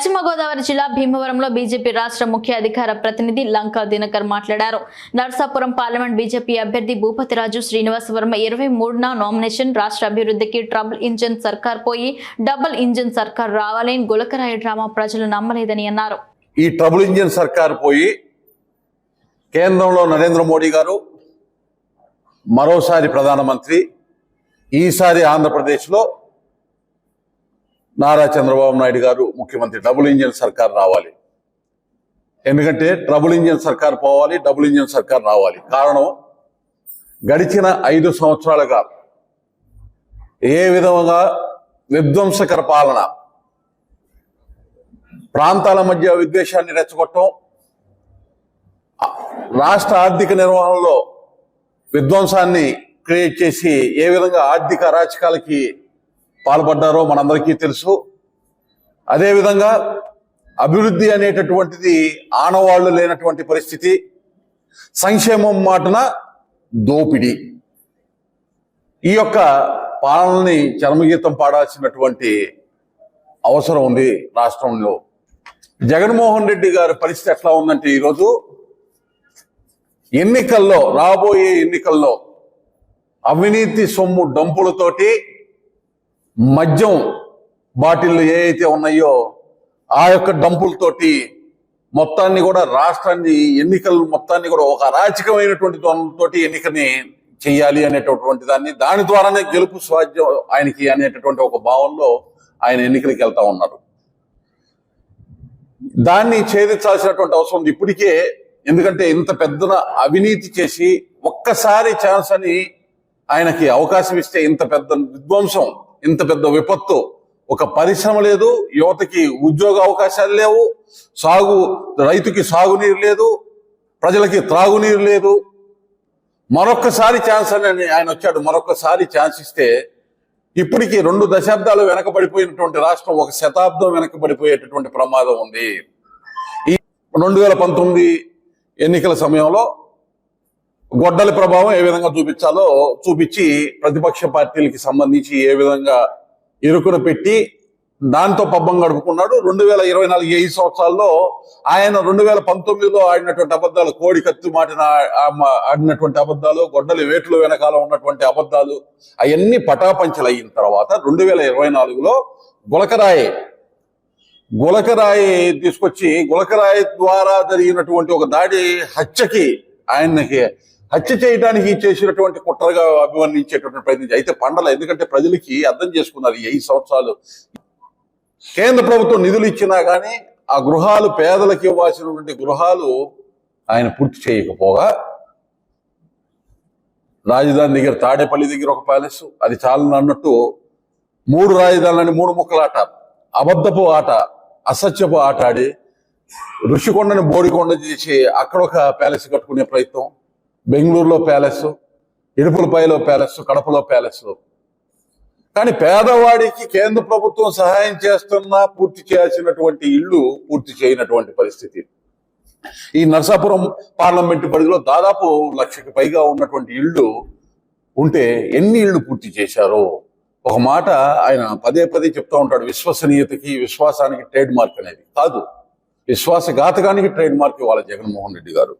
పశ్చిమ గోదావరి జిల్లా భీమవరంలో బీజేపీ రాష్ట్ర ముఖ్య అధికార ప్రతినిధి లంకా దినకర్ మాట్లాడారు. నర్సాపురం పార్లమెంట్ బీజేపీ అభ్యర్థి భూపతిరాజు శ్రీనివాస వర్మ ఇరవై మూడున నామినేషన్ రాష్ట్ర అభివృద్ధికి ట్రబుల్ ఇంజన్ సర్కార్ పోయి డబుల్ ఇంజన్ సర్కార్ రావాలని గులకరాయ డ్రామా ప్రజలు నమ్మలేదని అన్నారు. ఈ ట్రబుల్ ఇంజన్ సర్కార్ పోయి కేంద్రంలో నరేంద్ర మోడీ గారు మరోసారి ప్రధానమంత్రి ఈసారి ఆంధ్రప్రదేశ్లో నారా చంద్రబాబు నాయుడు గారు ముఖ్యమంత్రి. డబుల్ ఇంజన్ సర్కార్ రావాలి. ఎందుకంటే ట్రబుల్ ఇంజన్ సర్కార్ పోవాలి డబుల్ ఇంజన్ సర్కార్ రావాలి. కారణం గడిచిన ఐదు సంవత్సరాలుగా ఏ విధంగా విధ్వంసకర పాలన ప్రాంతాల మధ్య విద్వేషాన్ని రెచ్చగొట్టడం రాష్ట్ర ఆర్థిక నిర్వహణలో విధ్వంసాన్ని క్రియేట్ చేసి ఏ విధంగా ఆర్థిక అరాచకాలకి పాల్పడ్డారో మనందరికీ తెలుసు. అదేవిధంగా అభివృద్ధి అనేటటువంటిది ఆనవాళ్ళు లేనటువంటి పరిస్థితి సంక్షేమం మాటన దోపిడీ. ఈ యొక్క పాలనని చరమగీతం పాడాల్సినటువంటి అవసరం ఉంది రాష్ట్రంలో. జగన్మోహన్ రెడ్డి గారి పరిస్థితి ఎట్లా ఉందంటే ఈరోజు ఎన్నికల్లో రాబోయే ఎన్నికల్లో అవినీతి సొమ్ము డంపులతోటి మద్యం బాటిల్లు ఏ అయితే ఉన్నాయో ఆ యొక్క డంపులతోటి మొత్తాన్ని కూడా రాష్ట్రాన్ని ఎన్నికలు మొత్తాన్ని కూడా ఒక అరాచకమైనటువంటి తోటి ఎన్నికని చేయాలి అనేటటువంటి దాన్ని దాని ద్వారానే గెలుపు స్వాధ్యం ఆయనకి అనేటటువంటి ఒక భావంలో ఆయన ఎన్నికలకు వెళ్తా ఉన్నారు. దాన్ని ఛేదించాల్సినటువంటి అవసరం ఉంది ఇప్పటికే ఎందుకంటే ఇంత పెద్దన అవినీతి చేసి ఒక్కసారి ఛాన్స్ అని ఆయనకి అవకాశం ఇస్తే ఇంత పెద్ద విధ్వంసం ఇంత పెద్ద విపత్తు. ఒక పరిశ్రమ లేదు యువతకి ఉద్యోగ అవకాశాలు లేవు సాగు రైతుకి సాగునీరు లేదు ప్రజలకి త్రాగునీరు లేదు. మరొక్కసారి ఛాన్స్ అని ఆయన వచ్చాడు. మరొక్కసారి ఛాన్స్ ఇస్తే ఇప్పటికీ రెండు దశాబ్దాలు వెనకబడిపోయినటువంటి రాష్ట్రం ఒక శతాబ్దం వెనకబడిపోయేటటువంటి ప్రమాదం ఉంది. ఈ రెండు వేల పంతొమ్మిది ఎన్నికల సమయంలో గొడ్డలి ప్రభావం ఏ విధంగా చూపించాలో చూపించి ప్రతిపక్ష పార్టీలకి సంబంధించి ఏ విధంగా ఇరుకున పెట్టి దాంతో పబ్బం గడుపుకున్నాడు. రెండు వేల ఇరవై నాలుగు ఐదు సంవత్సరాల్లో ఆయన రెండు వేల పంతొమ్మిదిలో ఆడినటువంటి అబద్ధాలు కోడి కత్తి మాటిన ఆడినటువంటి అబద్ధాలు గొడ్డలి వేట్లు వెనకాల ఉన్నటువంటి అబద్ధాలు అవన్నీ పటాపంచలు అయిన తర్వాత రెండు వేల ఇరవై నాలుగులో గులకరాయి గులకరాయి తీసుకొచ్చి గులకరాయి ద్వారా జరిగినటువంటి ఒక దాడి హత్యకి ఆయనకి హత్య చేయడానికి చేసినటువంటి కుట్రగా అభివర్ణించేటటువంటి ప్రయత్నం అయితే పండల ఎందుకంటే ప్రజలకి అర్థం చేసుకున్నారు ఈ ఐదు సంవత్సరాలు. కేంద్ర ప్రభుత్వం నిధులు ఇచ్చినా కానీ ఆ గృహాలు పేదలకు ఇవ్వాల్సినటువంటి గృహాలు ఆయన పూర్తి చేయకపోగా రాజధాని దగ్గర తాడేపల్లి దగ్గర ఒక ప్యాలెస్ అది చాలని అన్నట్టు మూడు రాజధానులని మూడు ముక్కలాట అబద్ధపు ఆట అసత్యపు ఆట ఆడి ఋషికొండని బోడికొండ చేసి అక్కడ ఒక ప్యాలెస్ కట్టుకునే ప్రయత్నం. బెంగళూరులో ప్యాలెస్ ఇడుపులపైలో ప్యాలెస్ కడపలో ప్యాలెస్. కానీ పేదవాడికి కేంద్ర ప్రభుత్వం సహాయం చేస్తున్నా పూర్తి చేయాల్సినటువంటి ఇల్లు పూర్తి చేయనటువంటి పరిస్థితి. ఈ నరసాపురం పార్లమెంటు పరిధిలో దాదాపు లక్షకి పైగా ఉన్నటువంటి ఇళ్ళు ఉంటే ఎన్ని ఇళ్ళు పూర్తి చేశారో? ఒక మాట ఆయన పదే పదే చెప్తా ఉంటాడు విశ్వసనీయతకి విశ్వాసానికి ట్రేడ్ మార్క్ అనేది. కాదు విశ్వాసఘాతకానికి ట్రేడ్ మార్క్ ఇవ్వాలి జగన్మోహన్ రెడ్డి గారు.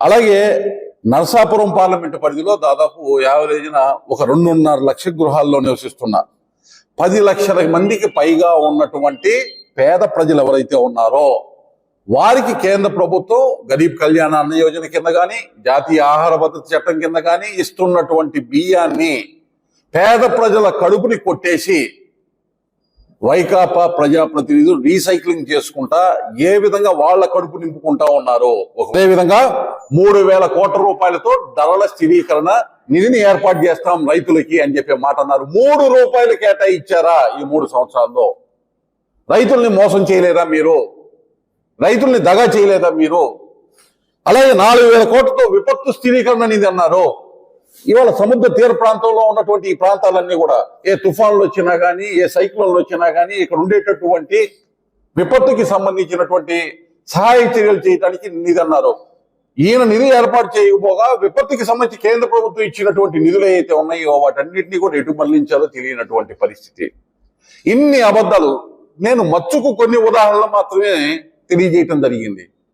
అలాగే నరసాపురం పార్లమెంటు పరిధిలో దాదాపు యావరేజ్న ఒక రెండున్నర లక్ష గృహాల్లో నివసిస్తున్న పది లక్షల మందికి పైగా ఉన్నటువంటి పేద ప్రజలు ఎవరైతే ఉన్నారో వారికి కేంద్ర ప్రభుత్వం గరీబ్ కళ్యాణ అన్న యోజన కింద కానీ జాతీయ ఆహార భద్రత చట్టం కింద కానీ ఇస్తున్నటువంటి బియ్యాన్ని పేద ప్రజల కడుపుని కొట్టేసి వైకాపా ప్రజాప్రతినిధులు రీసైక్లింగ్ చేసుకుంటా ఏ విధంగా వాళ్ళ కడుపు నింపుకుంటా ఉన్నారు అదే విధంగా మూడు వేల కోట్ల రూపాయలతో ధరల స్థిరీకరణ నిధిని ఏర్పాటు చేస్తాం రైతులకి అని చెప్పే మాట అన్నారు. మూడు రూపాయలు కేటాయించారా ఈ మూడు సంవత్సరాల్లో? రైతుల్ని మోసం చేయలేదా మీరు? రైతుల్ని దగా చేయలేదా మీరు? అలాగే నాలుగు వేల కోట్లతో విపత్తు స్థిరీకరణ నిధి అన్నారు. ఇవాళ సముద్ర తీర ప్రాంతంలో ఉన్నటువంటి ఈ ప్రాంతాలన్నీ కూడా ఏ తుఫాన్లు వచ్చినా కానీ ఏ సైక్లోన్లు వచ్చినా కానీ ఇక్కడ ఉండేటటువంటి విపత్తుకి సంబంధించినటువంటి సహాయ చర్యలు చేయడానికి నిధన్నారు ఈయన నిధి ఏర్పాటు చేయకపోగా విపత్తుకి సంబంధించి కేంద్ర ప్రభుత్వం ఇచ్చినటువంటి నిధులు ఏవైతే ఉన్నాయో వాటన్నింటినీ కూడా ఎటు మళ్ళించాలో తెలియనటువంటి పరిస్థితి. ఇన్ని అబద్ధాలు నేను మచ్చుకు కొన్ని ఉదాహరణలు మాత్రమే తెలియజేయటం జరిగింది.